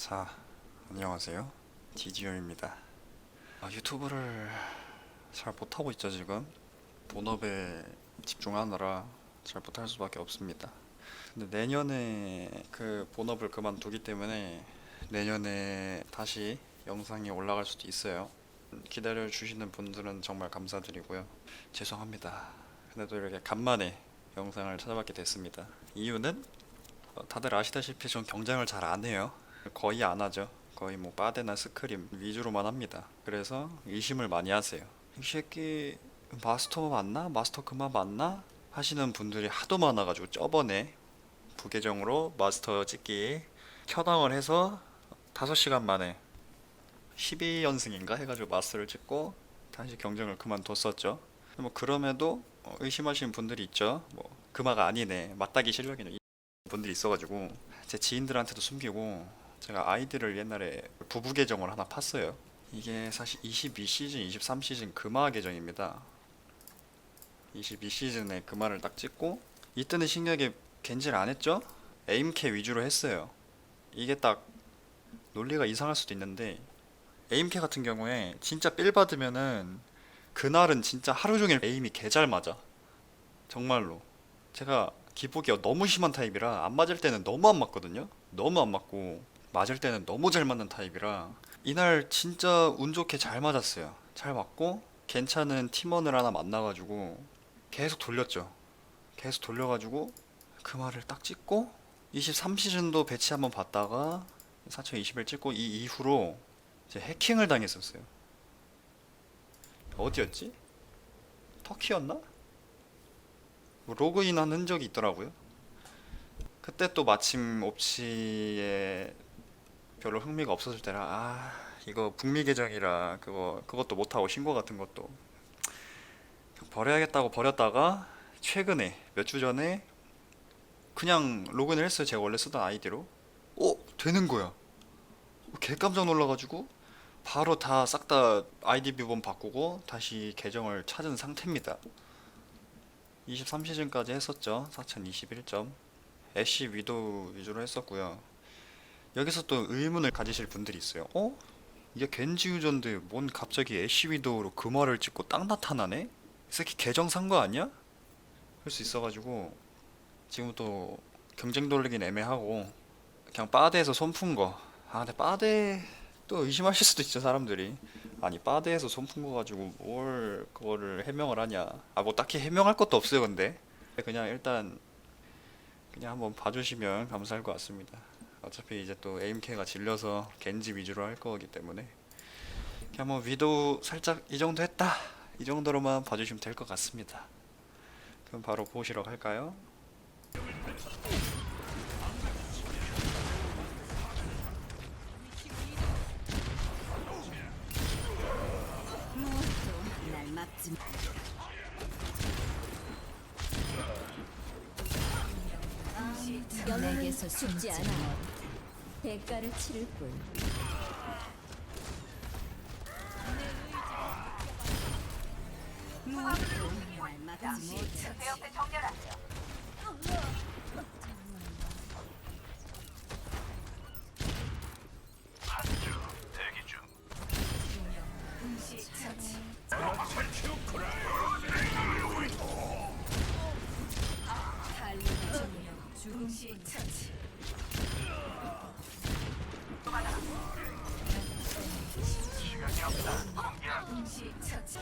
자, 안녕하세요. 디지얼입니다. 아, 유튜브를 잘 못하고 있죠, 지금. 본업에 집중하느라 잘 못할 수밖에 없습니다. 근데 내년에 그 본업을 그만두기 때문에 내년에 다시 영상이 올라갈 수도 있어요. 기다려 주시는 분들은 정말 감사드리고요. 죄송합니다. 그래도 이렇게 간만에 영상을 찾아뵙게 됐습니다. 이유는 어, 다들 아시다시피 전 경쟁을 잘 안 해요. 거의 안 하죠. 거의 뭐 빠데나 스크림 위주로만 합니다. 그래서 의심을 많이 하세요. 이 새끼 마스터 맞나? 마스터 그만 맞나? 하시는 분들이 하도 많아가지고 저번에 부계정으로 마스터 찍기 켜당을 해서 5시간 만에 12연승인가 해가지고 마스터를 찍고 다시 경쟁을 그만뒀었죠. 뭐 그럼에도 어, 의심하시는 분들이 있죠. 뭐 금화가 아니네, 맞다기 실력이네 이 분들이 있어가지고 제 지인들한테도 숨기고 제가 아이디를 옛날에 부부 계정을 하나 팠어요. 이게 사실 22시즌, 23시즌 금화 계정입니다. 22시즌에 금화를 딱 찍고 이때는 신기하게 겐지를 안 했죠? 에임캐 위주로 했어요. 이게 딱 논리가 이상할 수도 있는데 에임캐 같은 경우에 진짜 삘 받으면은 그날은 진짜 하루 종일 에임이 개잘 맞아. 정말로. 제가 기복이 너무 심한 타입이라 안 맞을 때는 너무 안 맞거든요. 너무 안 맞고 맞을 때는 너무 잘 맞는 타입이라 이날 진짜 운 좋게 잘 맞았어요. 잘 맞고 괜찮은 팀원을 하나 만나가지고 계속 돌렸죠. 계속 돌려가지고 그 말을 딱 찍고 23시즌도 배치 한번 봤다가 4021 찍고 이 이후로 이제 해킹을 당했었어요. 어디였지? 터키였나? 뭐 로그인한 흔적이 있더라고요. 그때 또 마침 옵치에 별로 흥미가 없었을 때라 아 이거 북미 계정이라 그거 그것도 못 하고 신고 같은 것도 버려야겠다고 버렸다가 최근에 몇 주 전에 그냥 로그인을 했어요. 제가 원래 쓰던 아이디로. 어 되는 거야. 개 깜짝 놀라가지고 바로 다 싹 다 아이디 비번 바꾸고 다시 계정을 찾은 상태입니다. 23시즌까지 했었죠. 4021점. 애쉬 위도 위주로 했었고요. 여기서 또 의문을 가지실 분들이 있어요. 어? 이게 겐지 유저인데 뭔 갑자기 애쉬 위도우로 금화를 찍고 딱 나타나네? 이 새끼 계정 산 거 아니야? 할 수 있어가지고 지금 또 경쟁 돌리긴 애매하고 그냥 바데에서 손푼 거. 아 근데 바데 또 의심하실 수도 있죠 사람들이. 아니 바데에서 손푼 거 가지고 뭘 그거를 해명을 하냐. 아 뭐 딱히 해명할 것도 없어요 근데. 그냥 일단 그냥 한번 봐주시면 감사할 것 같습니다. 어차피 이제 또 에임캐가 질려서 겐지 위주로 할 거기 때문에 그냥 뭐 위도우 살짝 이 정도 했다 이 정도로만 봐주시면 될 것 같습니다. 그럼 바로 보시러 갈까요? 마. 내게서 숨지 않아. 대가를 치를 뿐. 무엇도 날 막지 못하지. 공시처치.